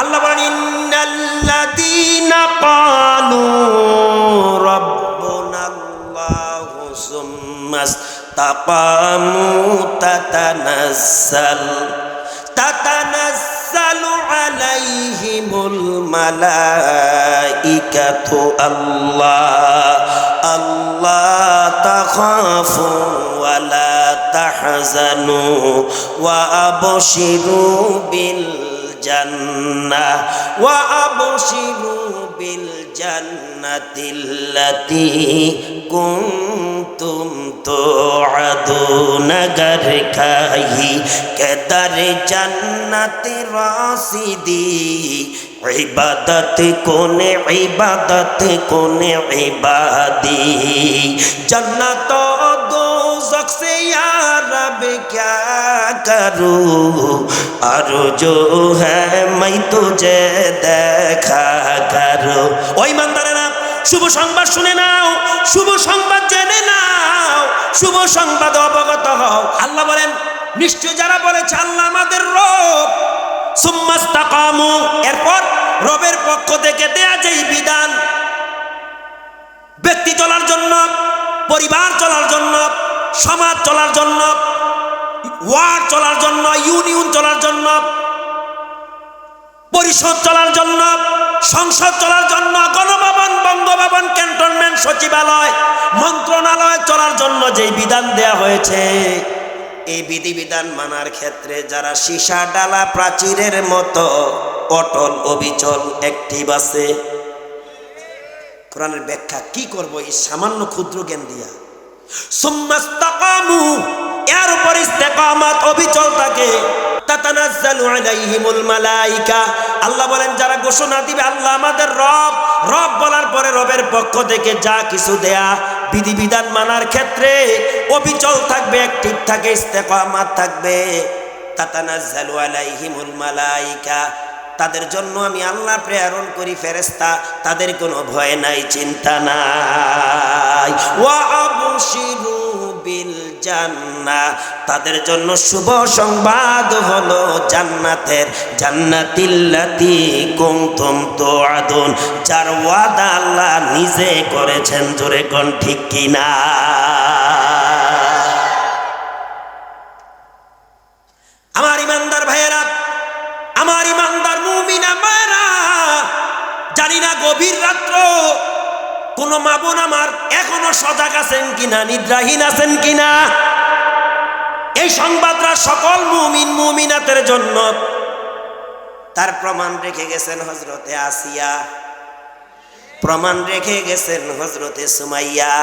আল্লাহ বলেন, ইন্নাল্লাযীনা ক্বালু রাব্বুনাল্লাহু সুম্মা ইসতাকামু তাতানাজ্জাল, তাতানাজ্জালু আলাইহিমুল মালাইকাতু আল্লাহ আল্লাহ তাখাফু ওয়ালা তাহজানু ওয়া আবশিরু বিল الجنة وأبشروا بالجنة التي كنتم توعدون غركاي كدر جنة راسدي عبادت کون عبادت کون عبادی جنت و دوزخ سے یا क्या करूँ और जो है मैं तुझे দেখা করো ওই মন্দারেরা শুভ সংবাদ শুনে নাও শুভ সংবাদ জেনে নাও শুভ সংবাদ অবগত হও আল্লাহ বলেন নিশ্চয় যারা বলেছে আল্লাহ আমাদের রব সুম্মাস্তাকামু এরপর রবের পক্ষ থেকে দেয়া যেই বিধান ব্যক্তি চলার জন্য পরিবার চলার জন্য সমাজ চলার জন্য ওয়ার্ড চলার জন্য, ইউনিয়ন চলার জন্য, পরিষদ চলার জন্য, সংসদ চলার জন্য, গণভবন, বঙ্গভবন, ক্যান্টনমেন্ট, সচিবালয়, মন্ত্রণালয় চলার জন্য যেই বিধান দেয়া হয়েছে, এই বিধিবিধান মানার ক্ষেত্রে যারা সীসা ডালা প্রাচীরের মতো অটল অবিচল অ্যাক্টিভ আছে, কোরআনের ব্যাখ্যা কি করব? এই সামান্য ক্ষুদ্র জ্ঞান দিয়া। সুম্মাস্তাকামু এর উপর ইস্তেকামাত অবিচল থাকে। আল্লাহ বলেন, যারা ঘোষণা দিবে, আল্লাহ আমাদের রব রব বলার পরে রবের পক্ষ থেকে যা কিছু দেয়া বিধিবিধান মানার ক্ষেত্রে অবিচল থাকবে অ্যাক্টিভ থাকে, ইস্তেকামাত থাকবে। তাতানাজ্জালু আলাইহিমুল মালাইকা। তাদের জন্য আমি আল্লাহ প্রেরণ করি ফেরেস্তা তাদের কোনো ভয় নাই, চিন্তা নাই। ওয়া বিল জান্নাহ। তাদের জন্য শুভ সংবাদ হলো জান্নাতের জান্নাতিল্লাতি কুনতুম তুআদুন। যার ওয়াদা আল্লাহ নিজে করেছেন, জোরে কোন ঠিক কিনা? আমার ইমানদার ভাইয়েরা, আমার ইমানদার মুমিনা মায়েরা জানি না গভীর রাত্র, কোন মা বোন আমার এখনও সজাগ আছেন কিনা, নিদ্রাহীন আছেন কিনা? এই সংবাদরা সকল মুমিন মুমিনাতের জন্য। তার প্রমাণ রেখে গেছেন হজরতে আসিয়া। প্রমাণ রেখে গেছেন হজরতে সুমাইয়া।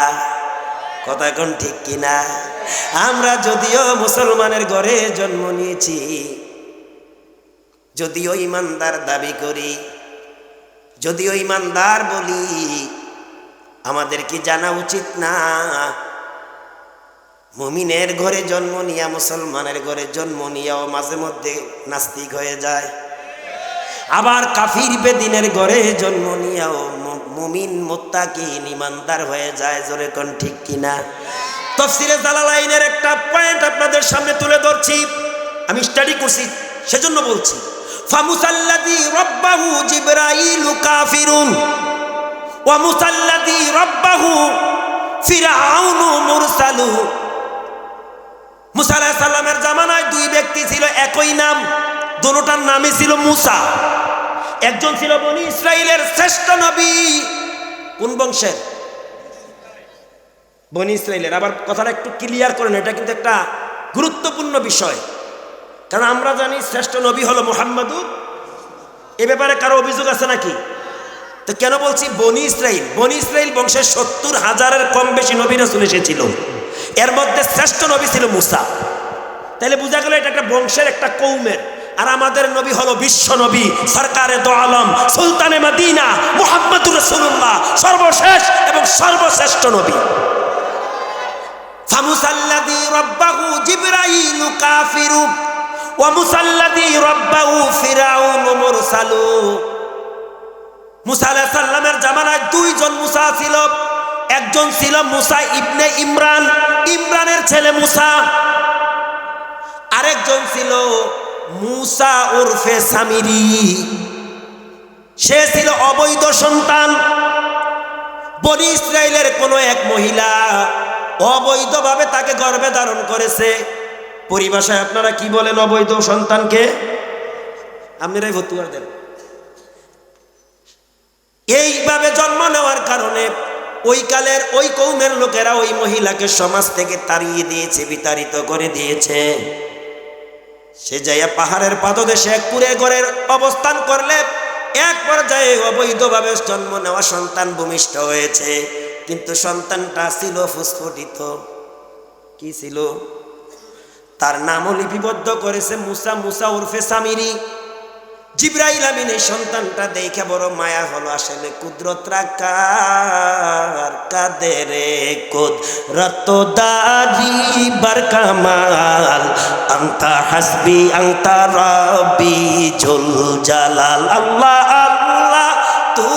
কথা কোন ঠিক কিনা? আমরা যদিও মুসলমানের ঘরে জন্ম নিয়েছি, যদিও ইমানদার দাবি করি, যদিও ইমানদার বলি, আমাদের কি জানা উচিত না? মুমিনের ঘরে জন্ম নিয়া, মুসলমানের ঘরে জন্ম নিয়াও মাঝে মধ্যে নাস্তিক হয়ে যায়। আবার কাফির বেদিনের ঘরে জন্ম নিয়াও মুমিন, মোত্তাকিন, ইমানদার হয়ে যায়, জোরে কোন ঠিক কিনা? তফসিরে জালালাইনের একটা পয়েন্ট আপনাদের সামনে তুলে ধরছি। আমি স্টাডি করছি, সেজন্য বলছি, ফামুসাল্লাদি রব্বাহু জিবরাইলু কাফিরুন, ওয়া মুসাল্লাদি রব্বাহু ফিরাউনু মুরসালু। মুসা সালামের জামানায় দুই ব্যক্তি ছিল, একই নাম, দুটোটার নামই ছিল মুসা। একজন ছিল বনি ইসরায়েলের শ্রেষ্ঠ নবী। কোন বংশের? বনি ইসরায়েলের আবার কথাটা একটু ক্লিয়ার করেন, এটা কিন্তু একটা গুরুত্বপূর্ণ বিষয়। কারণ আমরা জানি শ্রেষ্ঠ নবী হলো মোহাম্মদুর এ ব্যাপারে কারও অভিযোগ আছে নাকি? তো কেন বলছি বনি ইসরাইল? বনি ইসরাইল বংশের সত্তর হাজারের কম বেশি নবী রসুল এসেছিল। এর মধ্যে শ্রেষ্ঠ নবী ছিল মুসা। তাহলে বোঝা গেল এটা একটা বংশের একটা কৌমের। আর আমাদের নবী হলো বিশ্ব নবী, সরকারে দো আলম, সুলতানে মদিনা, মুহাম্মদুর রসুল্লাহ সর্বশেষ এবং সর্বশ্রেষ্ঠ নবী। ফামুসাল্লাদি রব্বাহু জিবরাইলু কাফিরু, ওয়া রব্বাহু ফিরাউন মুরসালু। মুসা আলাইহিস সালামের জামানায় দুইজন মুসা ছিল। একজন ছিল মুসা ইবনে ইমরান, ইমরানের ছেলে মুসা। আরেকজন ছিল মুসা উরফে সামিরি। সে ছিল অবৈধ সন্তান। বনি ইসরায়েলের কোনো এক মহিলা অবৈধভাবে তাকে গর্ভে ধারণ করেছে। পরিভাষায় আপনারা কি বলেন অবৈধ সন্তানকে? আপনারাই করে দেন। এইভাবে জন্ম নেওয়ার কারণে ওই কালের ওই কৌমের লোকেরা ওই মহিলাকে সমাজ থেকে তাড়িয়ে দিয়েছে, বিতাড়িত করে দিয়েছে। সে যাইয়া পাহাড়ের পাদদেশে এক কুড়ে ঘরের অবস্থান করলে এক পর্যায়ে অবৈধভাবে জন্ম নেওয়া সন্তান ভূমিষ্ঠ হয়েছে। কিন্তু সন্তানটা ছিল ফুসফুটিত। কি ছিল? তার নামও লিপিবদ্ধ করেছে মুসা মুসা উর্ফে সামিরি। জিব্রাইল আমিন এই সন্তানটা দেখে বড় মায়া হলো, আসলে কুদরত কার কাদের কুদ। রত দাদি বার কামাল আংতা হাসবি আংতা রবি ঝুল জালাল। আল্লাহ আল্লাহ তু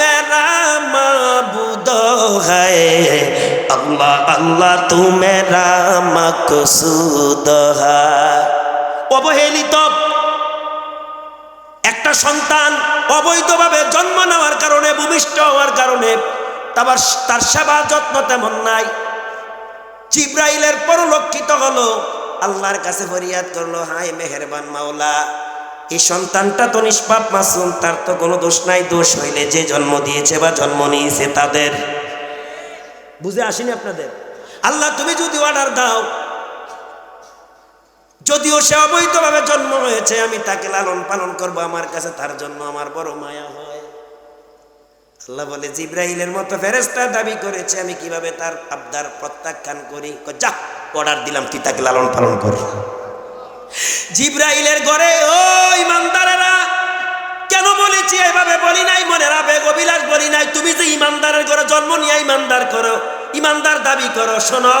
মেরা মাবুদ হায়। আল্লাহ আল্লাহ তু মেরা মাকসুদ হা অবহেলিত একটা সন্তান অবৈধভাবে জন্ম নেওয়ার কারণে, ভূমিষ্ঠ হওয়ার কারণে তার তার সেবা যত্ন তেমন নাই। জিব্রাইলের পরলক্ষিত হলো, আল্লাহর কাছে ফরিয়াদ করল, হায় মেহেরবান মাওলা, এই সন্তানটা তো নিষ্পাপ মাসুম, তার তো কোনো দোষ নাই, দোষ হইলে যে জন্ম দিয়েছে বা জন্ম নিয়েছে তাদের। বুঝে আসেনি আপনাদের? আল্লাহ তুমি যদি অর্ডার দাও যদিও সে অবৈধভাবে জন্ম হয়েছে, আমি তাকে লালন পালন করব, আমার কাছে তার জন্য আমার বড় মায়া হয়। আল্লাহ বলে জিব্রাহিলের মতো ফেরেস্তা দাবি করেছে, আমি কীভাবে তার আবদার প্রত্যাখ্যান করি? যা, অর্ডার দিলাম, তুই তাকে লালন পালন কর। জিব্রাইলের ঘরে, ও ইমানদারেরা, কেন বলেছি এভাবে বলি নাই? মনের আবেগ অবিলাস বলি নাই। তুমি যে ইমানদারের ঘরে জন্ম নিয়ে ইমানদার করো, ইমানদার দাবি করো, শোনো।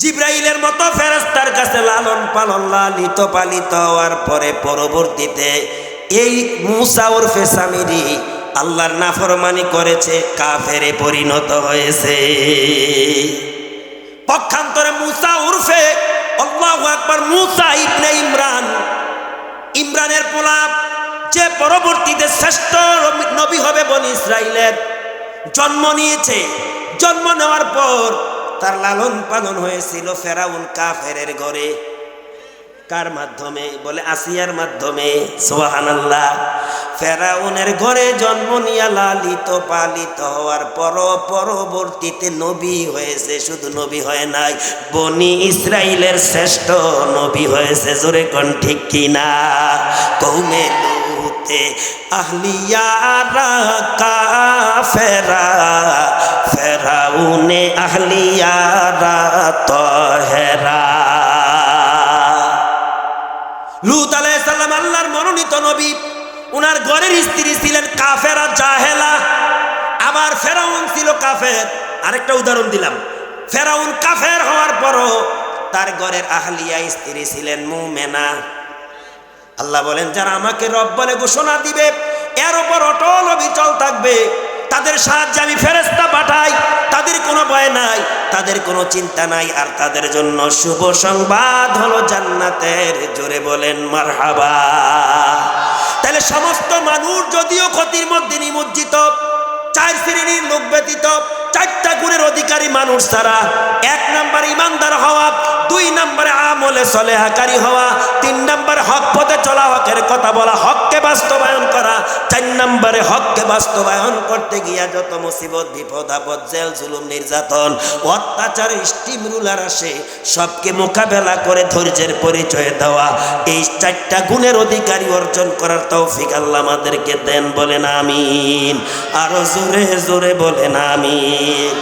জিব্রাইলের মতো ফেরেস্তার কাছে লালন পালন লালিত পালিত হওয়ার পরে পরবর্তীতে এই মুসা ওরফে সামিরি আল্লাহর নাফরমানি করেছে, কাফেরে পরিণত হয়েছে। পক্ষান্তরে মুসা উর্ফে আল্লাহু মুসা ইবনে ইমরান, ইমরানের পোলাপ যে পরবর্তীতে শ্রেষ্ঠ নবী হবে বনি ইসরাইলের, জন্ম নিয়েছে। জন্ম নেওয়ার পর তার লালন পালন হয়েছিল ফেরাউন কাফেরের ঘরে। কার মাধ্যমে? বলে আসিয়ার মাধ্যমে। সোহানাল্লাহ ফেরাউনের ঘরে জন্ম নিয়া লালিত, পালিত হওয়ার পর পরবর্তীতে নবী হয়েছে। শুধু নবী হয় নাই, বনি ইসরাইলের শ্রেষ্ঠ নবী হয়েছে। জোরে কোন ঠিক কিনা কৌমে লুতে আহলিয়ারা কাফেরা, ফেরাউনে আহলিয়ারা তহেরা। লুত আলাইসাল্লাম আল্লাহর মনোনীত নবী, উনার ঘরের স্ত্রী ছিলেন কাফেরা জাহেলা, আবার ফেরাউন ছিল কাফের। আরেকটা উদাহরণ দিলাম, ফেরাউন কাফের হওয়ার পরও তার ঘরের আহলিয়া স্ত্রী ছিলেন মুমেনা। আল্লাহ বলেন, যারা আমাকে রব বলে ঘোষণা দিবে, এর ওপর অটল অবিচল থাকবে। তাদের সাহায্যে আমি ফেরেস্তা পাঠাই, তাদের কোনো ভয় নাই, তাদের কোনো চিন্তা নাই, আর তাদের জন্য শুভ সংবাদ হলো জান্নাতের জোরে বলেন, মারহাবা। তাহলে সমস্ত মানুষ যদিও ক্ষতির মধ্যে নিমজ্জিত, চার শ্রেণির লোক ব্যতীত, চারটা গুণের অধিকারী মানুষ ছাড়া এক নাম্বার ইমানদার হওয়া, দুই নম্বরে আমলে সলেহাকারী হওয়া, তিন নম্বরে হক পথে চলা হকের কথা বলা, হককে বাস্তবায়ন করা, চার নম্বরে হককে বাস্তবায়ন করতে গিয়া যত মুসিবত, বিপদ, আপদ, জেল, জুলুম, নির্যাতন, অত্যাচার, স্টিম রুলার আসে, সবকে মোকাবেলা করে ধৈর্যের পরিচয় দেওয়া, এই চারটা গুণের অধিকারী অর্জন করার তৌফিক আল্লাহ আমাদেরকে দেন বলেন, আমিন। আরও জোরে জোরে বলেন, আমিন।